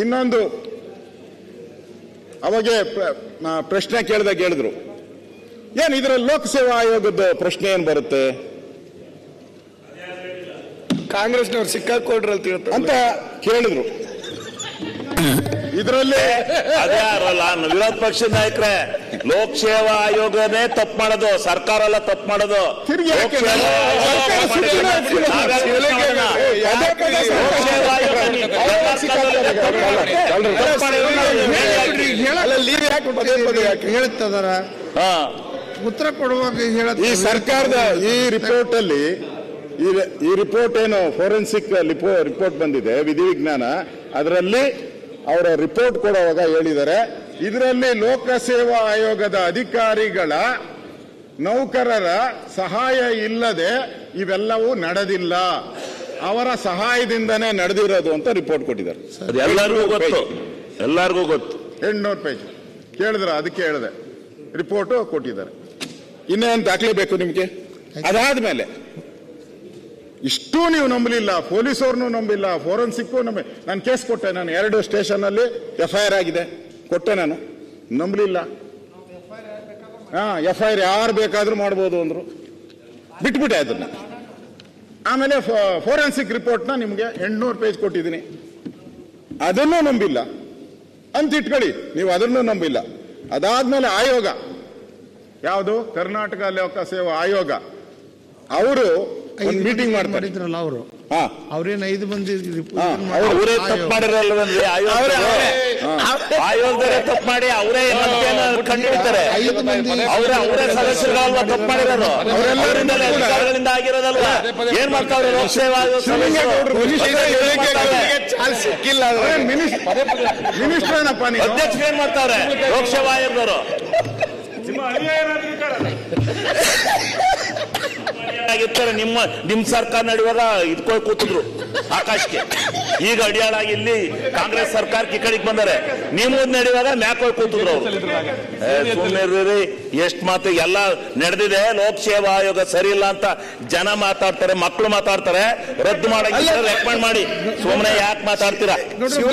ಇನ್ನೊಂದು ಅವಾಗೆ ಪ್ರಶ್ನೆ ಕೇಳಿದಾಗ ಹೇಳಿದ್ರು. ಏನು ಇದರಲ್ಲಿ ಲೋಕಸೇವಾ ಆಯೋಗದ ಪ್ರಶ್ನೆ ಏನು ಬರುತ್ತೆ? ಕಾಂಗ್ರೆಸ್ನವ್ರು ಸಿಕ್ಕಾಕೊಡ್ರಿ ಅಂತ ಹೇಳ್ತಾರೆ ಅಂತ ಕೇಳಿದ್ರು. ಇದರಲ್ಲಿ ಅದೇ ವಿರೋಧ ಪಕ್ಷದ ನಾಯಕರೇ ಲೋಕಸೇವಾ ಆಯೋಗನೇ ತಪ್ಪು ಮಾಡೋದು ಸರ್ಕಾರ ಎಲ್ಲ ತಪ್ಪು ಮಾಡೋದು ಲೋಕಸೇವಾ ಹೇಳ್ತದಾರ. ಹಾ. ಉತ್ತರ ಕೊಡುವಾಗ ಹೇಳ ಈ ಸರ್ಕಾರದ ಈ ರಿಪೋರ್ಟ್ ಅಲ್ಲಿ ಈ ಈ ರಿಪೋರ್ಟ್ ಏನು ಫೋರೆನ್ಸಿಕ್ ರಿಪೋರ್ಟ್ ಬಂದಿದೆ ವಿಧಿವಿಜ್ಞಾನ ಅದರಲ್ಲಿ ಅವರ ರಿಪೋರ್ಟ್ ಕೊಡುವಾಗ ಹೇಳಿದ್ದಾರೆ. ಇದರಲ್ಲಿ ಲೋಕಸೇವಾ ಆಯೋಗದ ಅಧಿಕಾರಿಗಳ ನೌಕರರ ಸಹಾಯ ಇಲ್ಲದೆ ಇವೆಲ್ಲವೂ ನಡೆದಿಲ್ಲ. ಅವರ ಸಹಾಯದಿಂದನೇ ನಡೆದಿರೋದು ಅಂತ ರಿಪೋರ್ಟ್ ಕೊಟ್ಟಿದ್ದಾರೆ. ಅದು ಎಲ್ಲರಿಗೂ ಗೊತ್ತು. ಎಲ್ಲರಿಗೂ ಗೊತ್ತು. ಎಂಟ್ನೂರು ಪೇಜ್. ಕೇಳಿದ್ರ ಅದಕ್ಕೆ ಹೇಳಿದೆ. ರಿಪೋರ್ಟು ಕೊಟ್ಟಿದ್ದಾರೆ. ಇನ್ನೇನು ದಾಖಲೆ ಬೇಕು ನಿಮಗೆ? ಅದಾದ್ಮೇಲೆ ಇಷ್ಟು ನೀವು ನಂಬಲಿಲ್ಲ ಪೊಲೀಸವ್ರನ್ನೂ ನಂಬಿಲ್ಲ ಫೋರೆನ್ಸಿಕ್ಕು ನಂಬಿ ನಾನು ಕೇಸ್ ಕೊಟ್ಟೆ ನಾನು ಎರಡು ಸ್ಟೇಷನ್ನಲ್ಲಿ ಎಫ್ ಐ ಆರ್ ಆಗಿದೆ. ಕೊಟ್ಟೆ ನಾನು. ನಂಬಲಿಲ್ಲ. ಹಾ ಎಫ್ ಐ ಆರ್ ಯಾರು ಬೇಕಾದರೂ ಮಾಡ್ಬೋದು ಅಂದ್ರು. ಬಿಟ್ಬಿಟ್ಟೆ ಅದನ್ನ. ಆಮೇಲೆ ಫೋರೆನ್ಸಿಕ್ ರಿಪೋರ್ಟ್ನ ನಿಮಗೆ ಎಂಟುನೂರು ಪೇಜ್ ಕೊಟ್ಟಿದ್ದೀನಿ. ಅದನ್ನೂ ನಂಬಿಲ್ಲ. ಅಂತ ಇಟ್ಕೊಳ್ಳಿ ನೀವು ಅದನ್ನು ನಂಬಿಲ್ಲ. ಅದಾದ್ಮೇಲೆ ಆಯೋಗ. ಯಾವುದು? ಕರ್ನಾಟಕ ಲೋಕ ಸೇವಾ ಆಯೋಗ. ಅವರು ಮೀಟಿಂಗ್ ಮಾಡ್ತಾರೆ. ಅವರು. ಅವ್ರೇನ್ ಐದು ಮಂದಿ ಅವ್ರು- ತಪ್ಪು ಮಾಡಿರಲ್ವನ್ರಿ ಆಯೋಗದವರೇ ತಪ್ಪು ಮಾಡಿ ಅವರೇ ಕಂಡುಹಿಡಿತಾರೆ. ಐದು ಮಂದಿ ಅವರೇ ಅವರೇ ಸದಸ್ಯರಲ್ವಾ ತಪ್ಪು ಮಾಡಿರೋದು? ಅವರಿಂದಲೇ ಅಧಿಕಾರಿಗಳಿಂದ ಆಗಿರೋದಲ್ವಾ? ಏನ್ ಮಾಡ್ತಾವ್ರೆ ಲೋಕಸೇವಾ ಆಯೋಗ ಸದಸ್ಯರು? ಸಿಕ್ಕಿಲ್ಲ ಮಿನಿಸ್ಟರ್. ಏನಪ್ಪ ನೀವು? ಅಧ್ಯಕ್ಷರು ಏನ್ ಮಾಡ್ತಾವ್ರೆ ಲೋಕಸೇವಾ ಆಯೋಗದವರು. ನಿಮ್ಮ ನಿಮ್ ಸರ್ಕಾರ ನಡೆಯುವಾಗ ಇದ್ಕೊಂಡು ಕೂತಿದ್ರು ಆಕಾಶಕ್ಕೆ. ಈಗ ಅಡಿಯಾಳಾಗಿ ಇಲ್ಲಿ ಕಾಂಗ್ರೆಸ್ ಸರ್ಕಾರಕ್ಕೆ ಈ ಕಡೆಗೆ ಬಂದಾರೆ ನೀವು ನಡೆಯುವಾಗ ಮ್ಯಾಕೋಯ್ ಕೂತಿದ್ರು ಅವರು. ಸುಮ್ಮನೆ ಎಷ್ಟ್ ಮಾತು ಎಲ್ಲ ನಡೆದಿದೆ ಲೋಕಸೇವಾ ಆಯೋಗ ಸರಿ ಇಲ್ಲ ಅಂತ ಜನ ಮಾತಾಡ್ತಾರೆ ಮಕ್ಕಳು ಮಾತಾಡ್ತಾರೆ ರದ್ದು ಮಾಡಂಗಿಲ್ಲ ರೆಕಮೆಂಡ್ ಮಾಡಿ. ಸುಮ್ಮನೆ ಯಾಕೆ ಮಾತಾಡ್ತೀರಾ?